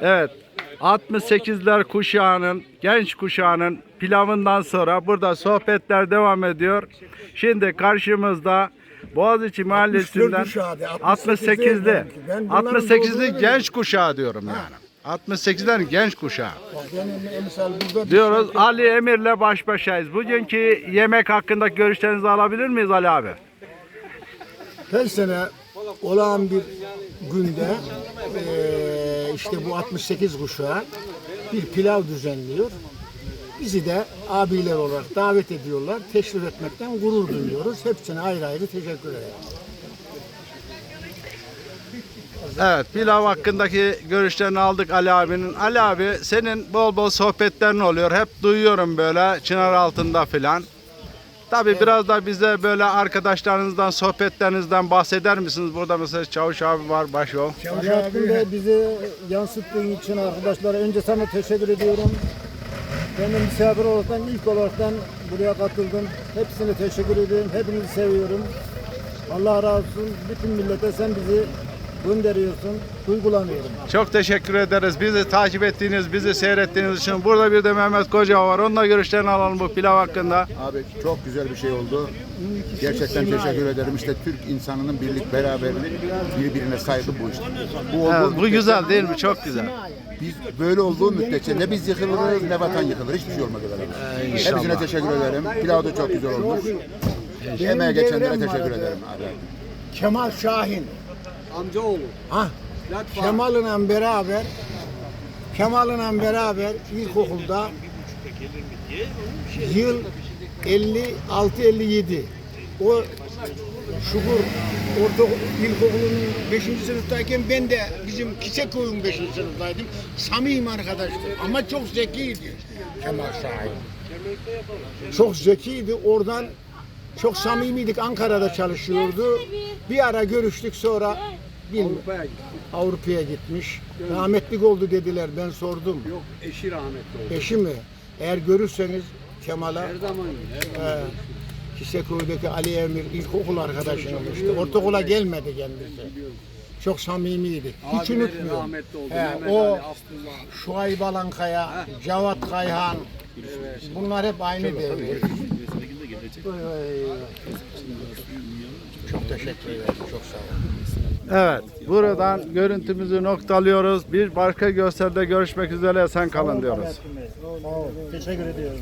Evet. 68'ler kuşağının, genç kuşağının pilavından sonra burada sohbetler devam ediyor. Şimdi karşımızda Boğaziçi Mahallesi'nden 64 kuşağı, 68 değil 68'li benimki. Ben bunların 68'li doğduğunu genç kuşağı diyorum yani. 68'ler genç kuşağı. Diyoruz şey- Ali Emir'le baş başayız. Bugünkü yemek hakkındaki görüşlerinizi alabilir miyiz Ali abi? Her sene olağan bir günde eee, işte bu 68 kuşağı bir pilav düzenliyor. Bizi de abiler olarak davet ediyorlar. Teşrif etmekten gurur duyuyoruz. Hepsine ayrı ayrı teşekkür ederim. Evet pilav hakkındaki görüşlerini aldık Ali abinin. Ali abi senin bol bol sohbetlerin oluyor. Hep duyuyorum böyle çınar altında filan. Tabi biraz da bize böyle arkadaşlarınızdan, sohbetlerinizden bahseder misiniz? Burada mesela Çavuş abi var, Başol. Hayatımda bizi yansıttığın için arkadaşlara önce sana teşekkür ediyorum. Benim misafir olaraktan ilk olaraktan buraya katıldım. Hepsine teşekkür ediyorum. Hepinizi seviyorum. Allah razı olsun. Bütün millete sen bizi gönderiyorsun. Duygulanıyorum. Çok teşekkür ederiz. Bizi takip ettiğiniz, bizi seyrettiğiniz için. Burada bir de Mehmet Koca var. Onunla görüşlerini alalım bu pilav hakkında. Abi çok güzel bir şey oldu. Gerçekten teşekkür ederim. İşte Türk insanının birlik, beraberlik, birbirine saygı bu işte. Bu, olduğu Evet, bu müddetçe- güzel değil mi? Çok güzel. Biz böyle olduğu müddetçe ne biz yıkılırız ne vatan yıkılır. Hiçbir şey olmadı beraber. Hepsine teşekkür ederim. Pilav da çok güzel olmuş. Emeğe geçenlere devrem teşekkür ederim abi. Kemal Şahin. Amcaoğlu. Ha, Kemal'le beraber Kemal'le beraber ilkokulda yıl 56-57 o Şukur orta ilkokulunun 5. sınıftayken ben de bizim Kiseköy'ün 5. sınıftaydım. Samim arkadaştı ama çok zekiydi Kemal Şahin. Çok zekiydi. Oradan çok samimiydik. Ankara'da çalışıyordu. Bir ara görüştük sonra bilmiyorum. Avrupa'ya gitti. Avrupa'ya gitmiş. Rahmetlik oldu dediler. Ben sordum. Yok eşi rahmetli oldu. Eşi mi? Eğer görürseniz Kemal'a Her zaman her zaman. e, Kiseköy'deki Ali Emir ilkokul arkadaşıymış. işte. Ortaokula gelmedi kendisi. Çok samimiydi. Hiç Abileri unutmuyorum. rahmetli oldu. He, Mehmet o Ali, Abdullah. Şuayb Alankaya, Kayhan bunlar hep aynı devir. Çok teşekkür ederim. Çok sağ olun. Evet, buradan görüntümüzü noktalıyoruz. Bir başka gösteride görüşmek üzere. Sen kalın diyoruz. Teşekkür ediyorum.